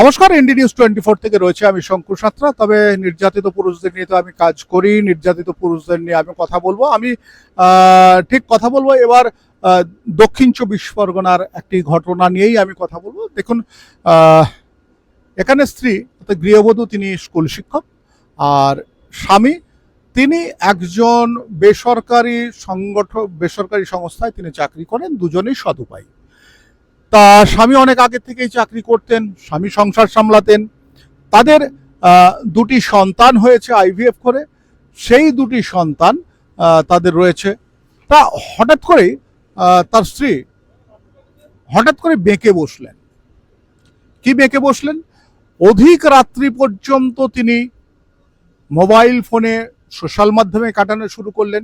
নমস্কার ইন্ডি news twenty four থেকে রয়েছে আমি শঙ্কু সাত্রা। তবে নির্যাতিত পুরুষদের নিয়ে তো আমি কাজ করি, নির্যাতিত পুরুষদের নিয়ে আমি কথা বলব। আমি ঠিক কথা বলব। এবার দক্ষিণ চব্বিশ পরগনার একটি ঘটনা নিয়েই আমি কথা বলব। দেখুন এখানে স্ত্রী, অর্থাৎ গৃহবধূ তিনি স্কুল শিক্ষক, আর স্বামী তিনি একজন বেসরকারি সংগঠন বেসরকারি সংস্থায় তিনি চাকরি করেন, দুজনেই সদুপায় তা স্বামী অনেক আগে থেকেই চাকরি করতেন, স্বামী সংসার সামলাতেন। তাদের দুটি সন্তান হয়েছে আইভিএফ করে। সেই দুটি সন্তান তাদের রয়েছে। তা হঠাৎ করেই তার স্ত্রী হঠাৎ করে বেঁকে বসলেন। কি বেঁকে বসলেন? অধিক রাত্রি পর্যন্ত তিনি মোবাইল ফোনে সোশ্যাল মাধ্যমে কাটানো শুরু করলেন।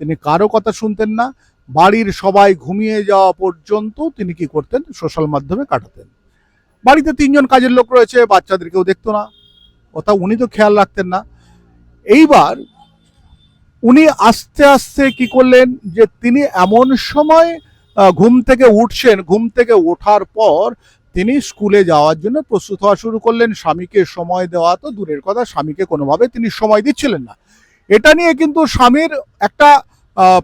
তিনি কারও কথা শুনতেন না। বাড়ির সবাই ঘুমিয়ে যাওয়া পর্যন্ত তিনি কি করতেন? সোশ্যাল মাধ্যমে কাটাতেন। বাড়িতে তিনজন কাজের লোক রয়েছে, বাচ্চাদেরকেও দেখতো না। ওটা উনি তো খেয়াল রাখতেন না। এইবার উনি আস্তে আস্তে কি করলেন যে তিনি এমন সময় ঘুম থেকে উঠছেন। ঘুম থেকে ওঠার পর তিনি স্কুলে যাওয়ার জন্য প্রস্তুত হওয়া শুরু করলেন। স্বামীকে সময় দেওয়া তো দূরের কথা। স্বামীকে কোনোভাবে তিনি সময় দিচ্ছিলেন না। এটা নিয়ে কিন্তু স্বামীর একটা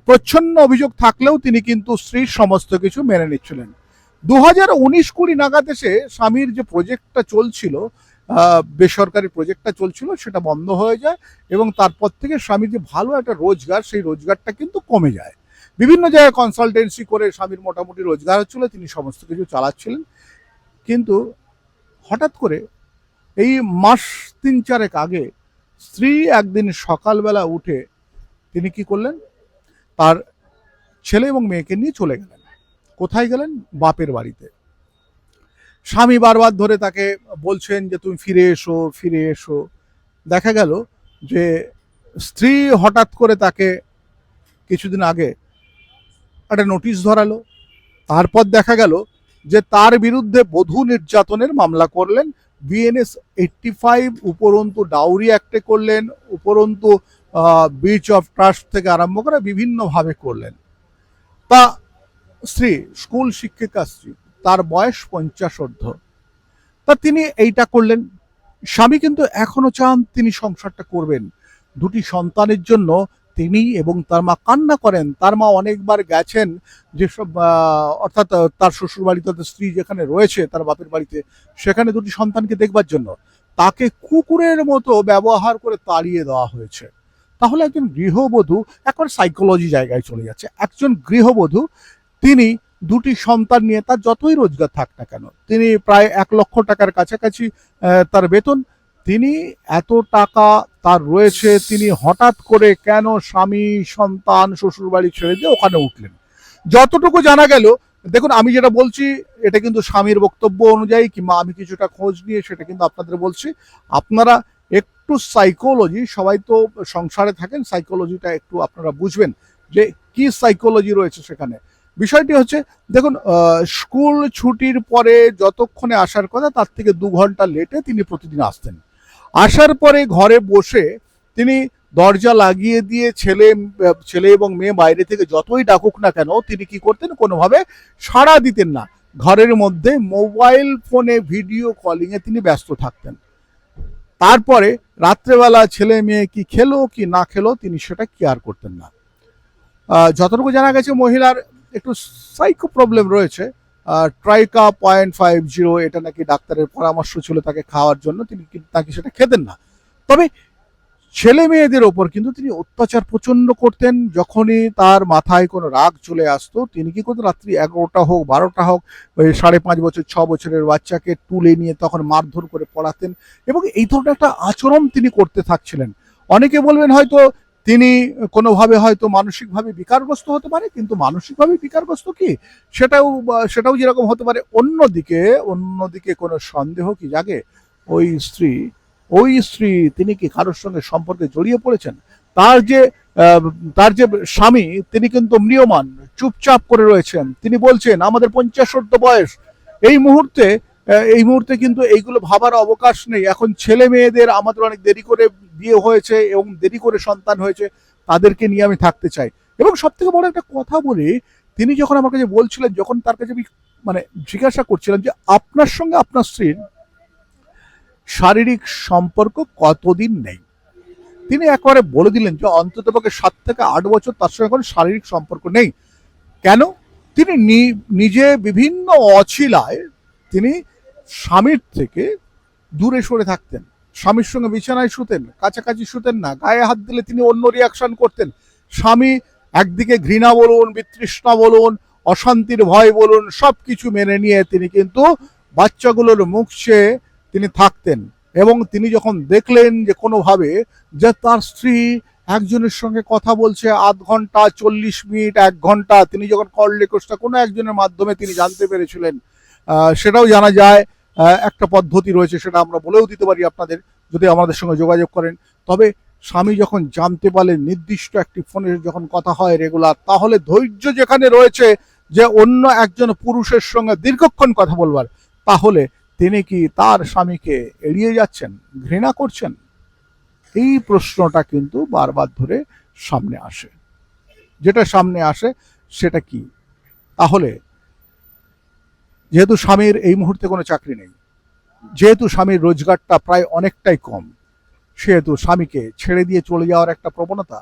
প্রচ্ছন্ন অভিযোগ থাকলেও তিনি কিন্তু স্ত্রীর সমস্ত কিছু মেনে নিচ্ছিলেন। দু হাজার উনিশ কুড়ি নাগাদ এসে স্বামীর যে প্রজেক্টটা চলছিল বেসরকারি প্রজেক্টটা চলছিল, সেটা বন্ধ হয়ে যায় এবং তারপর থেকে স্বামীর যে ভালো একটা রোজগার, সেই রোজগারটা কিন্তু কমে যায়। বিভিন্ন জায়গায় কনসালটেন্সি করে স্বামীর মোটামুটি রোজগার হচ্ছিল, তিনি সমস্ত কিছু চালাচ্ছিলেন। কিন্তু হঠাৎ করে এই মাস তিন চারেক আগে স্ত্রী একদিন সকালবেলা উঠে তিনি কি করলেন? তার ছেলে এবং মেয়েকে নিয়ে চলে গেলেন। কোথায় গেলেন? বাপের বাড়িতে। স্বামী বারবার ধরে তাকে বলছেন যে, তুমি ফিরে এসো ফিরে এসো। দেখা গেল যে, স্ত্রী হঠাৎ করে তাকে কিছুদিন আগে একটা নোটিশ ধরালো। তারপর দেখা গেল যে, তার বিরুদ্ধে বধূ নির্যাতনের মামলা করলেন বিএনএস এইটটি ফাইভ উপরন্তু ডাউরি অ্যাক্টে করলেন, উপরন্তু বিচ অফ ট্রাস্ট থেকে আরম্ভ করে বিভিন্নভাবে করলেন। তা স্ত্রী স্কুল শিক্ষিকা স্ত্রী তার বয়স পঞ্চাশোর্ধ তা তিনি এইটা করলেন। স্বামী কিন্তু এখনও চান তিনি সংসারটা করবেন। দুটি সন্তানের জন্য তিনি এবং তার মা কান্না করেন। তার মা অনেকবার গেছেন যেসব অর্থাৎ তার শ্বশুর বাড়িতে, তার স্ত্রী যেখানে রয়েছে, তার বাপের বাড়িতে, সেখানে দুটি সন্তানকে দেখবার জন্য। তাকে কুকুরের মতো ব্যবহার করে তাড়িয়ে দেওয়া হয়েছে। তাহলে একজন গৃহবধূ এখন সাইকোলজি জায়গায় চলে যাচ্ছে। একজন গৃহবধূ, তিনি দুটি সন্তান নিয়ে তার যতই রোজগার থাক না কেন, তিনি প্রায় এক লক্ষ টাকার কাছাকাছি তার বেতন তিনি এত টাকা তার রয়েছে, তিনি হঠাৎ করে কেন স্বামী, সন্তান, শ্বশুরবাড়ি ছেড়ে দিয়ে ওখানে উঠলেন? যতটুকু জানা গেল, দেখুন, আমি যেটা বলছি, এটা কিন্তু স্বামীর বক্তব্য অনুযায়ী কিংবা আমি কিছুটা খোঁজ নিয়ে সেটা কিন্তু আপনাদের বলছি। আপনারা একটু সাইকোলজি সবাই তো সংসারে থাকেন সাইকোলজিটা একটু আপনারা বুঝবেন যে কি সাইকোলজি রয়েছে সেখানে। বিষয়টি হচ্ছে, দেখুন স্কুল ছুটির পরে যতক্ষণে আসার কথা, তার থেকে দু ঘণ্টা লেটে তিনি প্রতিদিন আসতেন। আসার পরে ঘরে বসে তিনি দরজা লাগিয়ে দিয়ে ছেলে ছেলে এবং মেয়ে বাইরে থেকে যতই ডাকুক না কেন তিনি কি করতেন? কোনোভাবে সাড়া দিতেন না। ঘরের মধ্যে মোবাইল ফোনে ভিডিও কলিংয়ে তিনি ব্যস্ত থাকতেন। তারপরে রাত্রেবেলা ছেলে মেয়ে কি খেলো কি না খেলো তিনি সেটা কেয়ার করতেন না। যতটুকু জানা গেছে মহিলার একটু সাইকো প্রবলেম রয়েছে। ট্রাইকা পয়েন্ট ফাইভ জিরো এটা নাকি ডাক্তারের পরামর্শ ছিল তাকে খাওয়ার জন্য, তিনি কিন্তু তাকে সেটা খেতেন না। তবে ছেলে মেয়েদের ওপর কিন্তু তিনি অত্যাচার প্রচণ্ড করতেন, যখনই তার মাথায় কোনো রাগ চলে আসতো, তিনি কি করতেন, রাত্রি এগারোটা হোক, বারোটা হোক, ওই সাড়ে পাঁচ বছর, ছ বছরের বাচ্চাকে তুলে নিয়ে তখন মারধর করে পড়াতেন এবং এই ধরনের একটা আচরণ তিনি করতে থাকছিলেন। অনেকে বলবেন হয়তো তিনি কোনোভাবে হয়তো মানসিকভাবে বিকারগ্রস্ত হতে পারে, কিন্তু মানসিকভাবে বিকারগ্রস্ত কি? সেটাও সেটাও যেরকম হতে পারে, অন্যদিকে অন্যদিকে কোনো সন্দেহ কি জাগে? ওই স্ত্রী ওই স্ত্রী তিনি কি কারোর সঙ্গে সম্পর্কে জড়িয়ে পড়েছেন? তার যে তার যে স্বামী, তিনি কিন্তু ম্রিয়মান, চুপচাপ করে রয়েছেন। তিনি বলছেন, আমাদের পঞ্চাশোর্ধ বয়স। এই মুহূর্তে এই মুহূর্তে কিন্তু এইগুলো ভাবার অবকাশ নেই। এখন ছেলে মেয়েদের আমাদের অনেক দেরি করে বিয়ে হয়েছে এবং দেরি করে সন্তান হয়েছে, তাদেরকে নিয়ে আমি থাকতে চাই। এবং সব থেকে বড় একটা কথা বলি, তিনি যখন আমার কাছে বলছিলেন, যখন তার কাছে আমি মানে জিজ্ঞাসা করছিলাম যে, আপনার সঙ্গে আপনার স্ত্রীর শারীরিক সম্পর্ক কতদিন নেই? তিনি একবারে বলে দিলেন যে, অন্তত পক্ষে সাত থেকে আট বছর তার সঙ্গে কোনো শারীরিক সম্পর্ক নেই। কেন? তিনি নিজে বিভিন্ন অছিলায় তিনি স্বামীর থেকে দূরে সরে থাকতেন। স্বামীর সঙ্গে বিছানায় শুতেন, কাছাকাছি শুতেন না, গায়ে হাত দিলে তিনি অন্য রিয়াকশন করতেন। স্বামী একদিকে ঘৃণা বলুন, বিতৃষ্ণা বলুন, অশান্তির ভয় বলুন সব কিছু মেনে নিয়ে তিনি কিন্তু বাচ্চাগুলোর মুখ চেয়ে তিনি থাকতেন। এবং তিনি যখন দেখলেন যে কোনোভাবে যে তার স্ত্রী একজনের সঙ্গে কথা বলছে আধ ঘণ্টা, চল্লিশ মিনিট, এক ঘণ্টা, তিনি যখন কল রেকর্ডটা কোনো একজনের মাধ্যমে তিনি জানতে পেরেছিলেন সেটাও জানা যায় একটা পদ্ধতি রয়েছে সেটা আমরা বলেও দিতে পারি আপনাদের, যদি আমাদের সঙ্গে যোগাযোগ করেন। তবে স্বামী যখন জানতে পারলেন নির্দিষ্ট একটি ফোনে যখন কথা হয় রেগুলার তাহলে ধৈর্য যেখানে রয়েছে যে অন্য একজন পুরুষের সঙ্গে দীর্ঘক্ষণ কথা বলবার, তাহলে তিনি কি তার স্বামীকে এড়িয়ে যাচ্ছেন, ঘৃণা করছেন? এই প্রশ্নটা কিন্তু বারবার ধরে সামনে আসে। যেটা সামনে আসে সেটা কি? তাহলে যেহেতু স্বামীর এই মুহূর্তে কোনো চাকরি নেই, যেহেতু স্বামীর রোজগারটা প্রায় অনেকটাই কম, সেহেতু স্বামীকে ছেড়ে দিয়ে চলে যাওয়ার একটা প্রবণতা,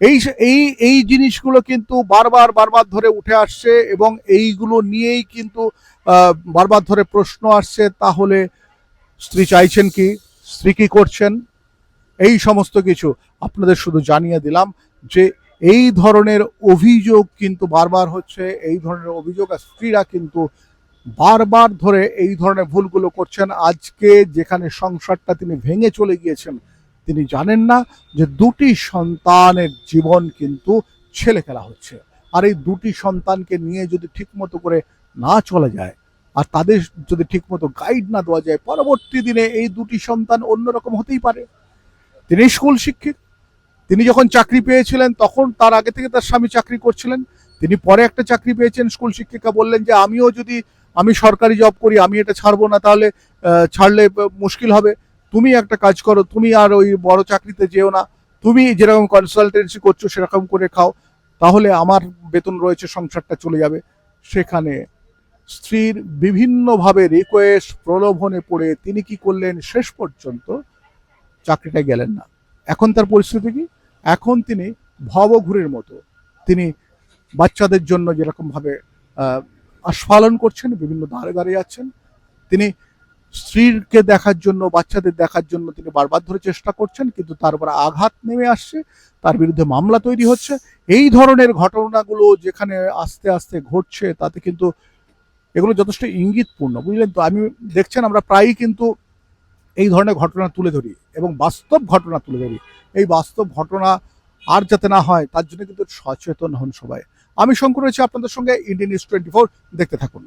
এই এই এই জিনিসগুলো কিন্তু বারবার বারবার ধরে উঠে আসছে এবং এইগুলো নিয়েই কিন্তু বারবার ধরে প্রশ্ন আসছে, তাহলে স্ত্রী চাইছেন কি, স্ত্রী কি করছেন, এই সমস্ত কিছু আপনাদের শুধু জানিয়ে দিলাম যে এই ধরনের অভিযোগ কিন্তু বারবার হচ্ছে, এই ধরনের অভিযোগ আর স্ত্রীরা কিন্তু বারবার ধরে এই ধরনের ভুলগুলো করছেন। আজকে যেখানে সংসারটা তিনি ভেঙে চলে গিয়েছেন, তিনি জানেন না যে দুটি সন্তানের জীবন কিন্তু ছেলে খেলা হচ্ছে। আর এই দুটি সন্তানকে নিয়ে যদি ঠিকমতো করে না চলা যায়, আর তাদের যদি ঠিকমতো গাইড না দেওয়া যায়, পরবর্তী দিনে এই দুটি সন্তান অন্যরকম হতেই পারে। তিনি স্কুল শিক্ষিত। তিনি যখন চাকরি পেয়েছিলেন, তখন তার আগে থেকে তার স্বামী চাকরি করছিলেন। তিনি পরে একটা চাকরি পেয়েছেন স্কুল শিক্ষিকা, বললেন যে আমিও যদি আমি সরকারি জব করি, আমি এটা ছাড়বো না, তাহলে ছাড়লে মুশকিল হবে। তুমি একটা কাজ করো, তুমি আর ওই বড় চাকরিতে যেও না। তুমি যেরকম কনসালটেন্সি করছ, সেরকম করে খাও। তাহলে আমার বেতন রয়েছে, সংসারটা চলে যাবে। সেখানে স্ত্রীর বিভিন্নভাবে রিকোয়েস্ট প্রলোভনে পড়ে তিনি কি করলেন? শেষ পর্যন্ত চাকরিটা গেলেন না। এখন তার পরিস্থিতি কি? এখন তিনি ভবঘুরের মতো। তিনি বাচ্চাদের জন্য যেরকমভাবে আহ, আস্ফালন করছেন বিভিন্ন দাঁড়ে দাঁড়িয়ে যাচ্ছেন। তিনি স্ত্রীকে দেখার জন্য বাচ্চাদের দেখার জন্য তিনি বারবার ধরে চেষ্টা করছেন কিন্তু তার উপর আঘাত নেমে আসছে তার বিরুদ্ধে মামলা তৈরি হচ্ছে। এই ধরনের ঘটনাগুলো যেখানে আস্তে আস্তে ঘটছে তাতে কিন্তু এগুলো যথেষ্ট ইঙ্গিতপূর্ণ বুঝলেন তো? আমি দেখছেন আমরা প্রায়ই কিন্তু এই ধরনের ঘটনা তুলে ধরি এবং বাস্তব ঘটনা তুলে ধরি। এই বাস্তব ঘটনা আর যাতে না হয় তার জন্য কিন্তু সচেতন হন সবাই। আমি শঙ্কর রয়েছি আপনাদের সঙ্গে ইন্ডিয়ান নিউজ টোয়েন্টি দেখতে থাকুন।